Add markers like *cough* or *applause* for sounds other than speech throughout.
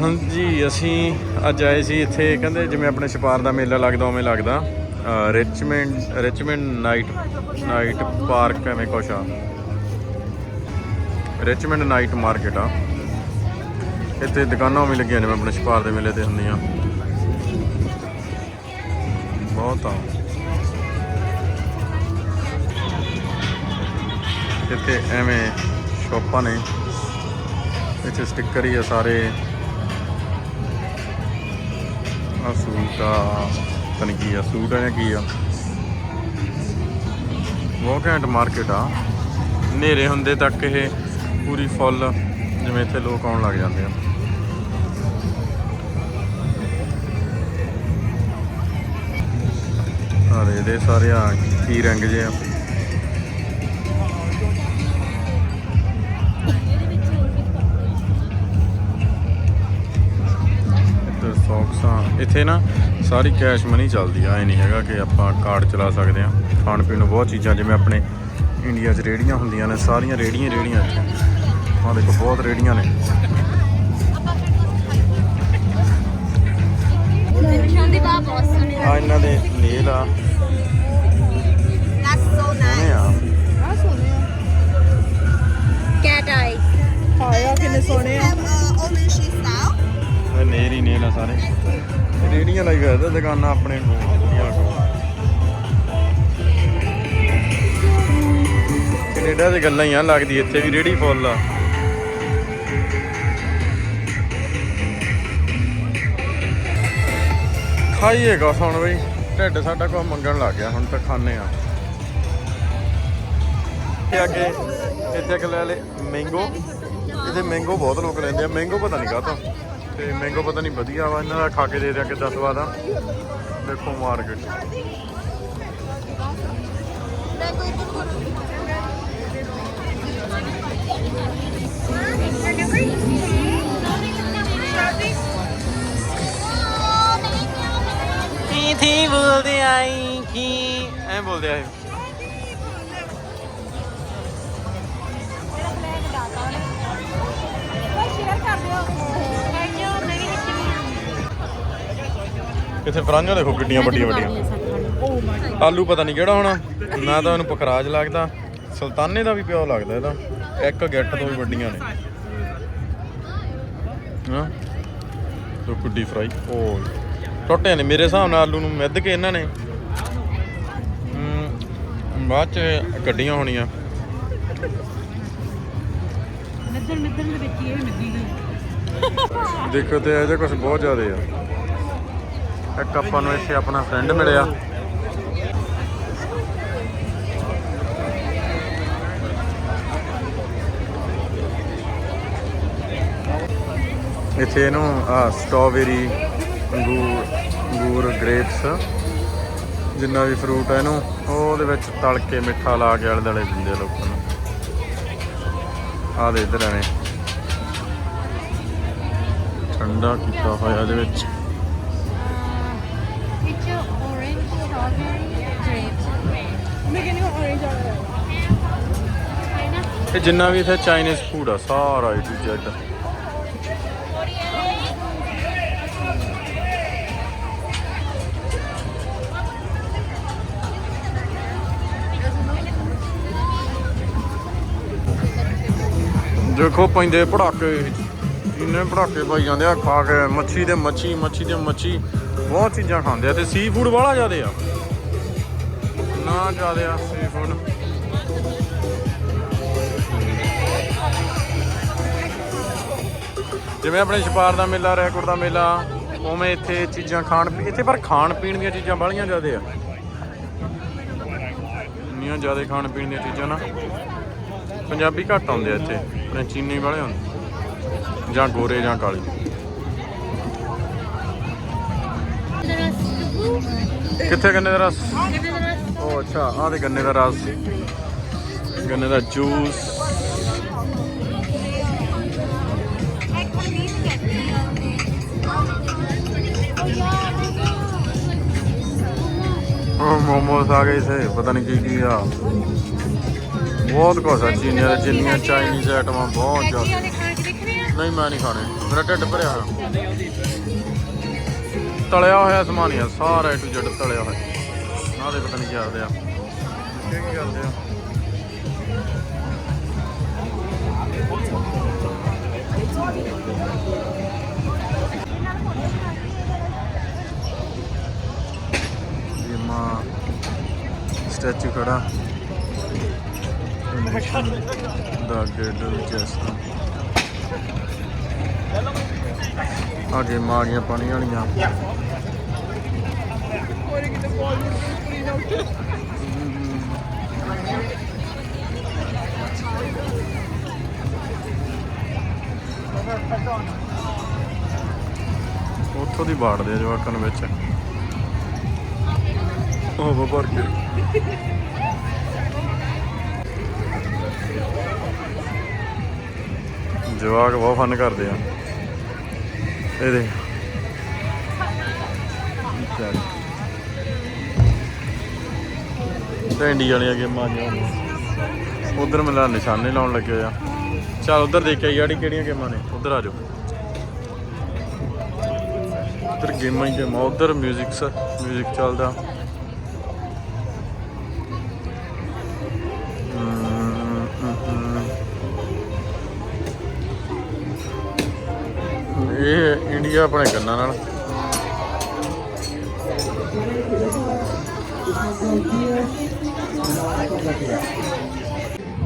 ਹਾਂਜੀ, ਅਸੀਂ ਅੱਜ ਆਏ ਸੀ ਇੱਥੇ, ਕਹਿੰਦੇ ਜਿਵੇਂ ਆਪਣੇ ਛਪਾਰ ਦਾ ਮੇਲਾ ਲੱਗਦਾ, ਉਵੇਂ ਲੱਗਦਾ। ਅਹ Richmond Richmond night night park ਐਵੇਂ ਕੁਛ ਆ। ਰਿਚਮੈਂਡ ਨਾਈਟ ਮਾਰਕੀਟ ਆ। ਇੱਥੇ ਦੁਕਾਨਾਂ ਵੀ ਲੱਗੀਆਂ ਜਿਵੇਂ ਆਪਣੇ ਛਪਾਰ ਦੇ ਮੇਲੇ ਤੇ ਹੁੰਦੀਆਂ। ਬਹੁਤ ਆ। ਇੱਥੇ ਐਵੇਂ ਸ਼ੋਪਾਂ ਨੇ। ਇੱਥੇ ਸਟicker ਹੀ ਆ ਸਾਰੇ। ਆ ਸੂਟ ਆ, ਪਤਾ ਕੀ ਆ, ਸੂਟ ਆ ਜਾਂ ਕੀ ਆ? ਬਹੁਤ ਘੈਂਟ ਮਾਰਕੀਟ ਆ। ਹਨੇਰੇ ਹੁੰਦੇ ਤੱਕ ਇਹ ਪੂਰੀ ਫੁੱਲ, ਜਿਵੇਂ ਇੱਥੇ ਲੋਕ ਆਉਣ ਲੱਗ ਜਾਂਦੇ ਆ। ਆ ਦੇ ਸਾਰੇ ਆ, ਕੀ ਰੰਗ ਜੇ ਆ। ਇੱਥੇ ਨਾ ਸਾਰੀ ਕੈਸ਼ ਮਨੀ ਚੱਲਦੀ ਆ ਐ ਨਹੀਂ ਹੈਗਾ ਕਿ ਆਪਾਂ ਕਾਰਡ ਚਲਾ ਸਕਦੇ ਆ। ਖਾਣ ਪੀਣ ਨੂੰ ਬਹੁਤ ਚੀਜ਼ਾਂ ਜਿਵੇਂ ਆਪਣੇ ਇੰਡੀਆ 'ਚ ਰੇੜੀਆਂ ਹੁੰਦੀਆਂ ਨੇ ਸਾਰੀਆਂ ਰੇੜੀਆਂ ਹੀ ਰੇੜੀਆਂ ਇੱਥੇ ਆਹ ਦੇਖੋ ਬਹੁਤ ਰੇੜੀਆਂ ਨੇ। ਆ ਇਹਨਾਂ ਦੇ ਨੇਲ ਆ। ਸੋਹਣੇ ਆ ਆ ਸੋਹਣੇ ਆ। Cat eye. ਹਾਇਆ ਕਿੰਨੇ ਸੋਹਣੇ ਆ. ਇਹ ਨੇਲ ਹੀ ਨੇਲ ਆ ਸਾਰੇ। ਰੇੜੀਆਂ ਲਾਈ ਗਏ ਤੇ ਦੁਕਾਨਾਂ ਆਪਣੇ ਕੋਲ ਵਧੀਆ ਕੋਲ। ਕੈਨੇਡਾ ਦੇ ਗੱਲਾਂ ਹੀ ਆ, ਲੱਗਦੀ ਇੱਥੇ ਵੀ ਰੇੜੀ ਫੁੱਲ ਆ। ਖਾਈਏਗਾ ਕੁਛ ਹੁਣ ਬਈ। ਢਿੱਡ ਸਾਡਾ ਕੋ ਮੰਗਣ ਲੱਗ ਗਿਆ, ਹੁਣ ਤਾਂ ਖਾਣੇ ਆ। ਤੇ ਅੱਗੇ ਇੱਥੇ ਕਿ ਲੈ ਲੈ ਮੈਂਗੋ ਇਹਦੇ ਮੈਂਗੋ ਬਹੁਤ ਲੋਕ ਲੈਂਦੇ ਆ ਮੈਂਗੋ ਪਤਾ ਨਹੀਂ ਕਾਹਤੋਂ। ਤੇ ਮੈਂਗੋ ਪਤਾ ਨਹੀਂ ਵਧੀਆ ਵਾ, ਇਹਨਾਂ ਦਾ ਖਾ ਕੇ ਦੇ ਦਿਆ ਕਿੱਦਾਂ ਸਵਾਦ ਆ। ਦੇਖੋ ਮਾਰਕੀਟ ਕੀ ਥੀ ਬੋਲਦੇ ਆਈ, ਕੀ ਐ ਬੋਲਦੇ ਆਏ। ਇੱਥੇ ਫਰਾਂਝਾਂ ਦੇਖੋ ਕਿੱਡੀਆਂ ਵੱਡੀਆਂ ਵੱਡੀਆਂ। ਆਲੂ ਪਤਾ ਨਹੀਂ ਕਿਹੜਾ ਹੋਣਾ ਨਾ ਤਾਂ ਇਹਨੂੰ ਪਖਰਾਜ ਲੱਗਦਾ ਸੁਲਤਾਨੇ ਦਾ ਵੀ ਪਿਓ ਲੱਗਦਾ ਇਹਦਾ। ਇੱਕ ਗਿੱਟ ਤੋਂ ਵੀ ਵੱਡੀਆਂ ਨੇ। ਹਾਂ? ਤੋ ਕੁੱਡੀ ਫਰਾਈ ਓ ਟੁੱਟੇ ਨੇ ਮੇਰੇ ਹਿਸਾਬ ਨਾਲ ਆਲੂ ਨੂੰ ਮਿੱਧ ਕੇ ਇਹਨਾਂ ਨੇ। ਬਾਅਦ ਚ ਕੱਢੀਆਂ ਹੋਣੀਆਂ। ਮਿੱਧਰ ਮਿੱਧਰ ਦੇ ਵਿੱਚ ਹੀ ਇਹ ਮਿੱਧੀ ਗਈ ਦੇਖੋ ਤੇ ਇਹਦੇ ਕੁਝ ਬਹੁਤ ਜ਼ਿਆਦੇ ਆ। ਇੱਕ ਆਪਾਂ ਨੂੰ ਇੱਥੇ ਆਪਣਾ ਫਰੈਂਡ ਮਿਲਿਆ। ਇੱਥੇ ਇਹਨੂੰ, ਆ ਸਟ੍ਰਾਬੇਰੀ ਅੰਗੂਰ ਅੰਗੂਰ ਗ੍ਰੇਪਸ ਜਿੰਨਾ ਵੀ ਫਰੂਟ ਹੈ ਇਹਨੂੰ ਉਹ ਉਹਦੇ ਵਿੱਚ ਤਲ ਕੇ ਮਿੱਠਾ ਲਾ ਕੇ ਆਲੇ ਦੁਆਲੇ ਦਿੰਦੇ ਆ ਲੋਕਾਂ ਨੂੰ। ਆ ਦੇ ਇਧਰ ਐਵੇਂ ਠੰਡਾ ਕੀਤਾ ਹੋਇਆ ਇਹਦੇ ਵਿੱਚ It's orange, strawberry, grapes. ਮੈਂ ਕਹਿੰਦੀ ਹਾਂ orange ਆ ਰਿਹਾ ਇਹ ਜਿੰਨਾ ਵੀ ਇੱਥੇ ਚਾਈਨੀਜ਼ ਫੂਡ ਆ, ਸਾਰਾ ਏ ਟੂ ਜ਼ੈਡ ਦੇਖੋ ਪੈਂਦੇ ਪੜਾਕੇ, ਇੰਨੇ ਪੜਾਕੇ ਪਾਈ ਜਾਂਦੇ ਆ, ਖਾ ਕੇ ਮੱਛੀ ਤੇ ਮੱਛੀ ਮੱਛੀ ਤੇ ਮੱਛੀ, ਬਹੁਤ ਚੀਜ਼ਾਂ ਖਾਂਦੇ ਆ ਤੇ ਸੀ ਫੂਡ ਵਾਲਾ ਜ਼ਿਆਦੇ ਆ। ਨਾ ਜ਼ਿਆਦੇ ਆ ਸੀ ਫੂਡ ਜਿਵੇਂ ਆਪਣੇ ਛਪਾਰ ਦਾ ਮੇਲਾ ਰੈਕੋਰਡ ਦਾ ਮੇਲਾ, ਉਵੇਂ ਇੱਥੇ ਚੀਜ਼ਾਂ ਖਾਣ ਪੀ, ਇੱਥੇ ਪਰ ਖਾਣ ਪੀਣ ਦੀਆਂ ਚੀਜ਼ਾਂ ਬਾਹਲੀਆਂ ਜ਼ਿਆਦਾ ਆ। ਇੰਨੀਆਂ ਜ਼ਿਆਦਾ ਖਾਣ ਪੀਣ ਦੀਆਂ ਚੀਜ਼ਾਂ ਨਾ। ਪੰਜਾਬੀ ਘੱਟ ਆਉਂਦੇ ਆ ਇੱਥੇ, ਆਪਣੇ ਚੀਨੀ ਵਾਲੇ ਹੁੰਦੇ। ਜਾਂ ਗੋਰੇ ਜਾਂ ਕਾਲੇ। ਕਿੱਥੇ ਗੰਨੇ ਦਾ ਰਸ ਉਹ ਅੱਛਾ ਆਹ ਦੇ ਗੰਨੇ ਦਾ ਰਸ ਗੰਨੇ ਦਾ ਜੂਸ। ਉਹ ਮੋਮੋਸ ਆ ਗਏ ਸੇ ਪਤਾ ਨਹੀਂ ਕੀ ਕੀ ਆ। ਬਹੁਤ ਕੁਛ ਆ ਚੀਨੀਆਂ ਦੇ ਜਿੰਨੀਆਂ ਚਾਈਨੀਜ਼ ਆਈਟਮਾਂ ਬਹੁਤ ਜ਼ਿਆਦਾ। ਨਹੀਂ ਮੈਂ ਨਹੀਂ ਖਾਣੇ। ਮੇਰਾ ਢਿੱਡ ਭਰਿਆ ਹੋਇਆ। ਤਲਿਆ ਹੋਇਆ ਸਮਾਨ ਹੀ ਆ ਸਾਰਾ ਟੂ ਜ਼ੈਡ ਤਲਿਆ ਹੋਇਆ। ਨਾ ਦੇ ਪਤਾ ਨਹੀਂ ਕੀ ਕਰਦੇ ਆ। ਕੀ ਕਰਦੇ ਆ ਇਹ ਮਾਂ ਸਟੈਚੂ ਖੜਾ। ਦਾ ਗੇਟ ਜਸਟ ਆਗੇ ਮਾਗੀਆਂ ਪਾਣੀ ਵਾਲੀਆਂ। ਉੱਥੋਂ ਦੀ ਬਾੜਦੇ ਆ ਜਵਾਕਾਂ ਨੂੰ ਵਿੱਚ। ਉਹ ਭਰ ਕੇ। ਜਵਾਕ ਬਹੁਤ ਫਨ ਕਰਦੇ ਆ। ਇਹਦੇ ਚੱਲ। ਤੇ ਇੰਡੀਆ ਵਾਲੀਆਂ ਗੇਮਾਂ ਆ ਉਧਰ ਮੈਨੂੰ ਨਿਸ਼ਾਨੇ ਲਾਉਣ ਲੱਗੇ ਹੋਏ ਆ ਚੱਲ ਉਧਰ ਦੇਖਿਆ ਯਾਰੀ ਕਿਹੜੀਆਂ ਗੇਮਾਂ ਨੇ ਉਧਰ ਆ ਜਾਓ ਉਧਰ ਗੇਮਾਂ ਹੀ ਗੇਮਾਂ ਉਧਰ 뮤직 ਸ 뮤직 ਚੱਲਦਾ ਹਮ, ਹਮ, ਹਮ। ਇਹ ਇੰਡੀਆ ਆਪਣੇ ਗੰਨਾਂ ਨਾਲ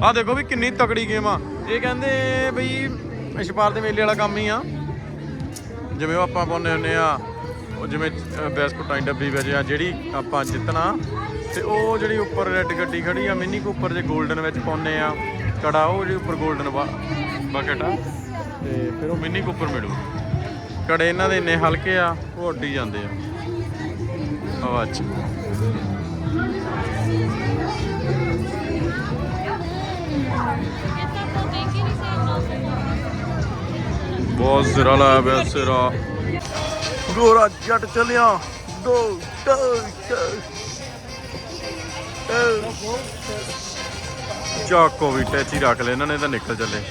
ਆ ਦੇਖੋ ਵੀ ਕਿੰਨੀ ਤਕੜੀ ਗੇਮ ਆ। ਇਹ ਕਹਿੰਦੇ ਬਈ ਛਪਾਰ ਦੇ ਮੇਲੇ ਵਾਲਾ ਕੰਮ ਹੀ ਆ। ਜਿਵੇਂ ਉਹ ਆਪਾਂ ਪਾਉਂਦੇ ਹੁੰਦੇ ਆ ਉਹ ਜਿਵੇਂ ਅ, ਡੱਬੀ ਵਿੱਚ ਆ ਜਿਹੜੀ ਆਪਾਂ ਜਿੱਤਣਾ ਤੇ ਉਹ ਜਿਹੜੀ ਉੱਪਰ ਰੈੱਡ ਗੱਡੀ ਖੜੀ ਆ ਮਿੰਨੀ ਕੂਪਰ ਜੇ 골ਡਨ ਵਿੱਚ ਪਾਉਂਦੇ ਆ। ਕੜਾ ਉਹ ਜਿਹੜੀ ਉੱਪਰ 골ਡਨ ਬਕਟ ਆ ਤੇ ਫਿਰ ਉਹ ਮਿੰਨੀ ਕੂਪਰ ਮਿਲੂ। ਕੜੇ ਇਹਨਾਂ ਦੇ ਇੰਨੇ ਹਲਕੇ ਆ ਉਹ ਉੱਡੀ ਜਾਂਦੇ ਆ। ਹਵਾ ਬਹੁਤ ਸਿਰਾ ਲਾਇਆ ਪਿਆ ਸਿਰਾ। ਗੋਰਾ ਜੱਟ ਚੱਲਿਆ। ਦੋ ਦੋ ਚਾਕੋ ਵੀ ਟੈਚੀ ਰੱਖ ਲੈ ਇਹਨਾਂ ਨੇ ਤਾਂ ਨਿਕਲ ਚੱਲੇ।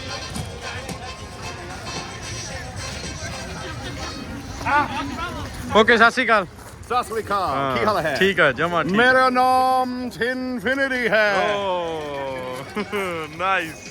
ਓਕੇ ਸਤਿ ਸ਼੍ਰੀ ਅਕਾਲ। ਸਤਿ ਸ੍ਰੀ ਅਕਾਲ ਕੀ ਹਾਲ ਹੈ? ਠੀਕ ਹੈ ਜਮਾ ਠੀਕ। ਮੇਰਾ ਨਾਮ ਇਨਫਿਨਿਟੀ ਹੈ। ਓ *laughs* ਨਾਈਸ